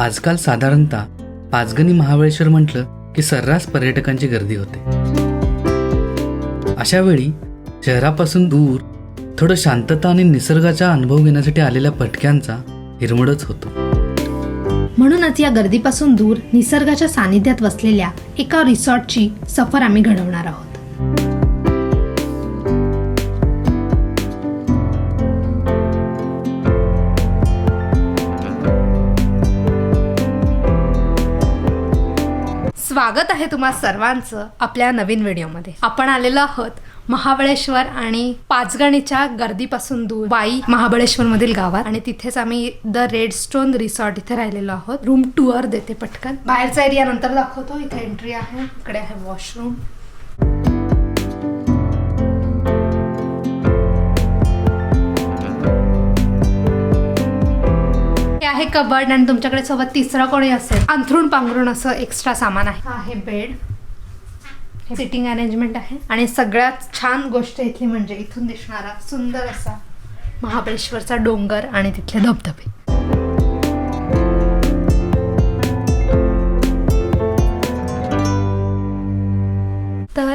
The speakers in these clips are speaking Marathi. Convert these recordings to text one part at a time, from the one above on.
आजकाल साधारणतः पाचगणी महाबळेश्वर म्हटलं की सर्रास पर्यटकांची गर्दी होते. अशा वेळी शहरापासून दूर थोडं शांतता आणि निसर्गाचा अनुभव घेण्यासाठी आलेल्या भटक्यांचा हिरमडच होतो. म्हणूनच या गर्दीपासून दूर निसर्गाच्या सानिध्यात वसलेल्या एका रिसॉर्टची सफर आम्ही घडवणार आहोत. स्वागत आहे तुम्हा सर्वांचं आपल्या नवीन व्हिडिओमध्ये. आपण आलेलो आहोत महाबळेश्वर आणि पाचगणीच्या गर्दीपासून दूर. वाई महाबळेश्वर मधील गावात आणि तिथेच आम्ही द रेड स्टोन रिसॉर्ट इथे राहिलेलो आहोत. रूम टूअर देते पटकन. बाहेरचा एरिया नंतर दाखवतो. इथे एंट्री आहे. इकडे आहे वॉशरूम. आहे कबर्ड आणि तुमच्याकडे सोबत तिसरा कोणी असेल. अंथरूण पांघरूण असं एक्स्ट्रा सामान आहे. हा आहे बेड. सिटिंग अरेंजमेंट आहे. आणि सगळ्यात छान गोष्ट इथली म्हणजे इथून दिसणारा सुंदर असा महाबळेश्वरचा डोंगर आणि तिथले धबधबे.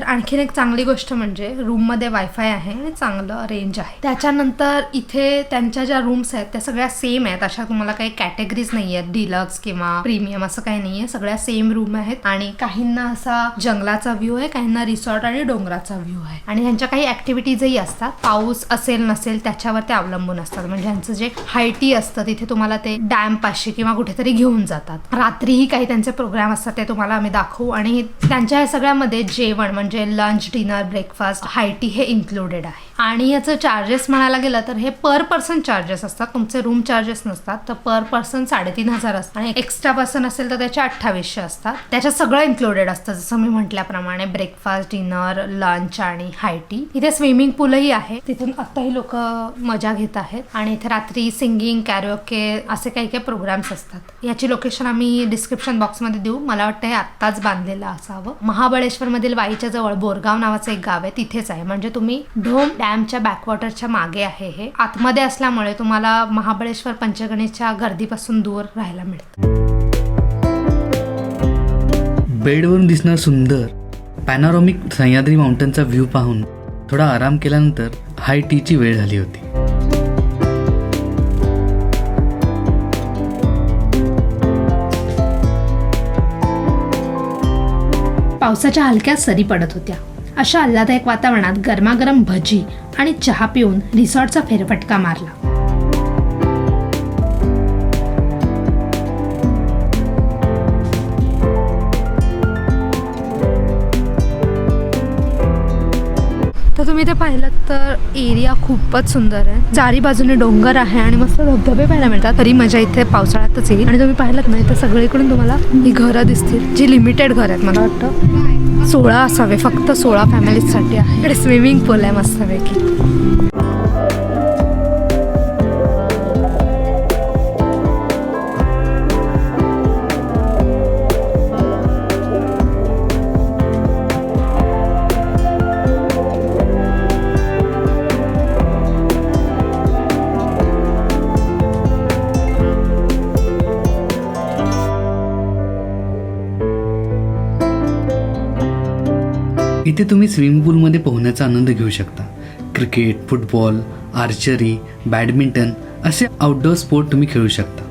आणखीन एक चांगली गोष्ट म्हणजे रूममध्ये वायफाय आहे आणि चांगलं रेंज आहे. त्याच्यानंतर इथे त्यांच्या ज्या रूम्स आहेत त्या सगळ्या सेम आहेत. अशा तुम्हाला काही कॅटेगरीज नाही आहेत डिलक्स किंवा प्रीमियम असं काही नाही आहे सगळ्या सेम रूम आहेत आणि काहींना असा जंगलाचा व्ह्यू आहे काहींना रिसॉर्ट आणि डोंगराचा व्ह्यू आहे. आणि ह्यांच्या काही ऍक्टिव्हिटीजही असतात. पाऊस असेल नसेल त्याच्यावर ते अवलंबून असतात. म्हणजे ह्यांचं जे हायटी असतं तिथे तुम्हाला ते डॅम पाशी किंवा कुठेतरी घेऊन जातात. रात्रीही काही त्यांचे प्रोग्राम असतात ते तुम्हाला आम्ही दाखवू. आणि त्यांच्या या सगळ्यामध्ये जेवण म्हणजे lunch dinner breakfast high tea हे इन्क्लुडेड आहे. आणि याचं चार्जेस म्हणायला गेलं तर हे पर पर्सन चार्जेस असतात. तुमचे रूम चार्जेस नसतात. तर पर पर्सन साडेतीन हजार असतात. आणि एक्स्ट्रा पर्सन असेल तर त्याचे अठ्ठावीसशे असतात. त्याच्यात सगळं इन्क्लुडेड असतं. जसं मी म्हटल्याप्रमाणे ब्रेकफास्ट डिनर लंच आणि हायटी इथे स्विमिंग पूलही आहे. तिथून आत्ताही लोक मजा घेत आहेत. आणि इथे रात्री सिंगिंग कॅरोके असे काही काही प्रोग्राम्स असतात. याची लोकेशन आम्ही डिस्क्रिप्शन बॉक्समध्ये देऊ. मला वाटतं हे आत्ताच बांधलेलं असावं. महाबळेश्वर मधील वाईच्या जवळ बोरगाव नावाचं एक गाव आहे. तिथेच आहे. म्हणजे तुम्ही ढोम डॅमच्या बॅकवॉटरच्या मागे आहे हे. आतमध्ये असल्यामुळे तुम्हाला महाबळेश्वर पंचगणीच्या गर्दीपासून दूर राहायला मिळतं. बेडवरून दिसणार सुंदर पॅनॉरॉमिक सह्याद्री माउंटनचा व्ह्यू पाहून थोडा आराम केल्यानंतर हाय टीची वेळ झाली होती. पावसाच्या हलक्या सरी पडत होत्या. अशा आल्हादायक वातावरणात गरमागरम भजी आणि चहा पिऊन रिसॉर्टचा फेरफटका मारला. तर तुम्ही ते पाहिलं तर एरिया खूपच सुंदर आहे. चारी बाजूने डोंगर आहे आणि मस्त धबधबे पाहायला मिळतात. तरी मजा इथे पावसाळ्यातच येईल. आणि तुम्ही पाहिलं ना इथे सगळीकडून तुम्हाला ही घरं दिसतील. जी लिमिटेड घर आहेत मला वाटतं. सोळा असावे. फक्त सोळा फॅमिलीजसाठी आहे. इकडे स्विमिंग पूल आहे मस्तपैकी. इथे तुम्ही स्विमिंग पूलमध्ये पोहण्याचा आनंद घेऊ शकता. क्रिकेट फुटबॉल आर्चरी बॅडमिंटन असे आउटडोअर स्पोर्ट तुम्ही खेळू शकता.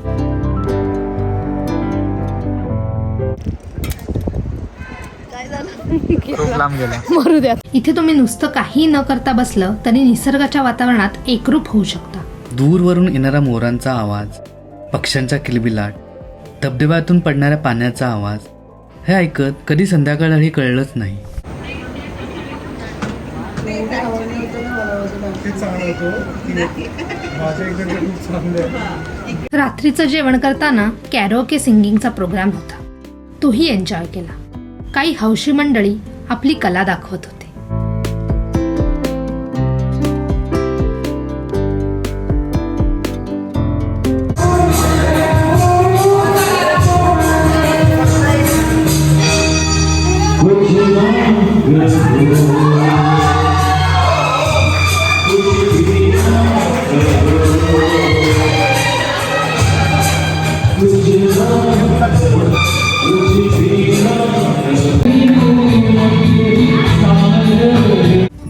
खूप लांब गेला. मरू द्या. इथे तुम्ही नुसतं काही न करता बसलं तरी निसर्गाच्या वातावरणात एकरूप होऊ शकता. दूरवरून येणारा मोरांचा आवाज पक्ष्यांचा किलबिलाट धबधब्यातून पडणाऱ्या पाण्याचा आवाज हे ऐकत कधी संध्याकाळ हे कळलंच नाही. रात्रीचं जेवण करताना कॅरोके सिंगिंगचा प्रोग्राम होता. तोही एन्जॉय केला. काही हौशी मंडळी आपली कला दाखवत होते.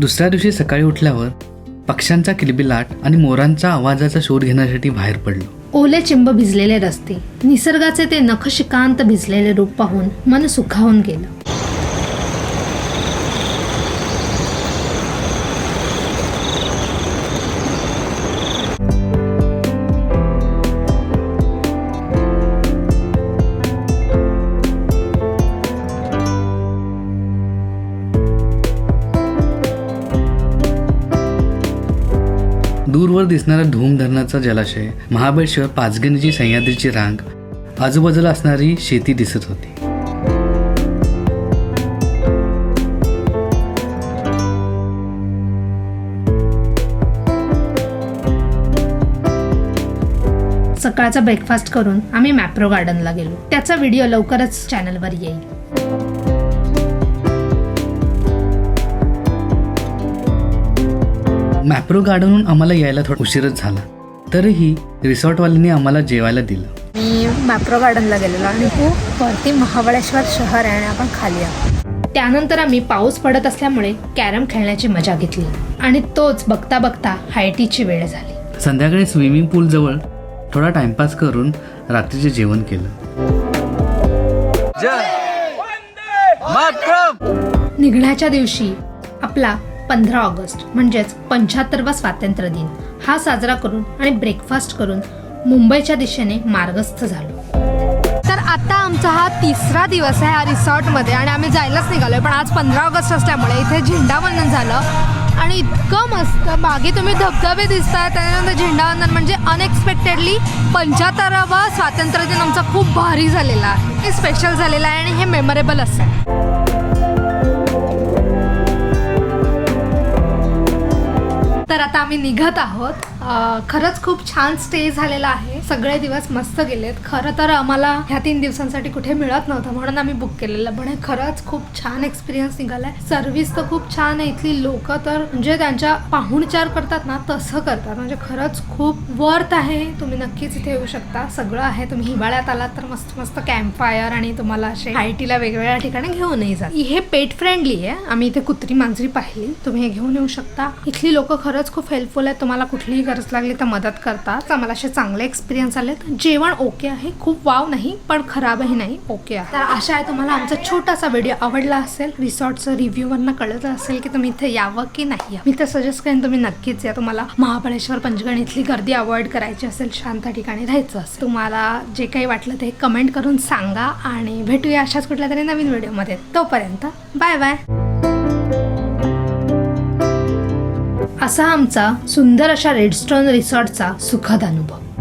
दुसऱ्या दिवशी सकाळी उठल्यावर पक्ष्यांचा किलबिलाट आणि मोरांचा आवाजाचा शोध घेण्यासाठी बाहेर पडलो. ओले चिंब भिजलेले रस्ते निसर्गाचे ते नखशिकांत भिजलेले रूप पाहून मन सुखावून गेलं. दूरवर दिसणारा धूम धरणाचा जलाशय महाबळेश्वर पाचगणीची सह्याद्रीची रांग आजूबाजूला असणारी शेती दिसत होती. सकाळचा ब्रेकफास्ट करून आम्ही मॅप्रो गार्डनला गेलो. त्याचा व्हिडिओ लवकरच चॅनलवर येईल. मॅप्रो गार्डनहून आम्हाला यायला थोडा उशीरच झाला. तरीही रिसॉर्टवाल्यांनी आम्हाला जेवायला दिलं. मी मॅप्रो गार्डनला गेलेलो आणि खूप वरती महाबळेश्वर शहर आहे आणि आपण खाली आहोत. त्यानंतर आम्ही पाऊस पडत असल्यामुळे कॅरम खेळण्याची मजा घेतली आणि तोच बघता बघता हायटीची वेळ झाली. संध्याकाळी स्विमिंग पूल जवळ थोडा टाइमपास करून रात्रीचे जेवण केलं. निघण्याच्या दिवशी आपला पंधरा ऑगस्ट म्हणजेच पंच्याहत्तरवा स्वातंत्र्य दिन. हा साजरा करून आणि ब्रेकफास्ट करून मुंबईच्या दिशेने मार्गस्थ झालो. तर आता आमचा हा तिसरा दिवस आहे या रिसॉर्टमध्ये आणि आम्ही जायलाच निघालोय पण आज पंधरा ऑगस्ट असल्यामुळे इथे झेंडावंदन झालं. आणि इतकं मस्त मागे तुम्ही धबधबे दिसताय त्यानंतर झेंडावंदन म्हणजे अनएक्सपेक्टेडली पंच्याहत्तरावा स्वातंत्र्य दिन आमचा खूप भारी झालेला आहे. हे स्पेशल झालेलं आहे आणि हे मेमोरेबल असेल तर आता आम्ही निघत आहोत. खरंच खूप छान स्टे झालेला आहे. सगळे दिवस मस्त गेलेत. खरं तर आम्हाला ह्या तीन दिवसांसाठी कुठे मिळत नव्हतं म्हणून आम्ही बुक केलेलं. पण हे खरंच खूप छान एक्सपिरियन्स निघालाय. सर्व्हिस तर खूप छान आहे. इथली लोक तर म्हणजे त्यांच्या पाहुणचार करतात ना तसं करतात. म्हणजे खरंच खूप वर्थ आहे. तुम्ही नक्कीच इथे येऊ शकता. सगळं आहे. तुम्ही हिवाळ्यात आलात तर मस्त मस्त कॅम्प फायर आणि तुम्हाला असे हायटीला वेगवेगळ्या ठिकाणी घेऊनही जात. हे पेट फ्रेंडली आहे. आम्ही इथे कुत्री मांजरी पाहिली. तुम्ही हे घेऊन येऊ शकता. इथली लोक खरंच खूप हेल्पफुल आहेत. तुम्हाला कुठलीही गरज लागली तर मदत करतात. आम्हाला असे चांगले एक्सपिरियन्स आलेत. जेवण ओके आहे. खूप वाव नाही पण खराबही नाही. ओके आहे. तर आशा आहे तुम्हाला आमचा छोटासा व्हिडिओ आवडला असेल. रिसॉर्टचं रिव्ह्यूवरनं कळत असेल की तुम्ही इथे यावं की नाही मी तर सजेस्ट करेन तुम्ही नक्कीच या. तुम्हाला महाबळेश्वर पंचगण इथली गर्दी अवॉइड करायची असेल शांत ठिकाणी राहायचं असेल. तुम्हाला जे काही वाटलं ते कमेंट करून सांगा आणि भेटूया अशाच कुठल्या तरी नवीन व्हिडिओमध्ये तोपर्यंत बाय बाय असा आमचा सुंदर अशा रेडस्टोन रिसॉर्टचा सुखद अनुभव.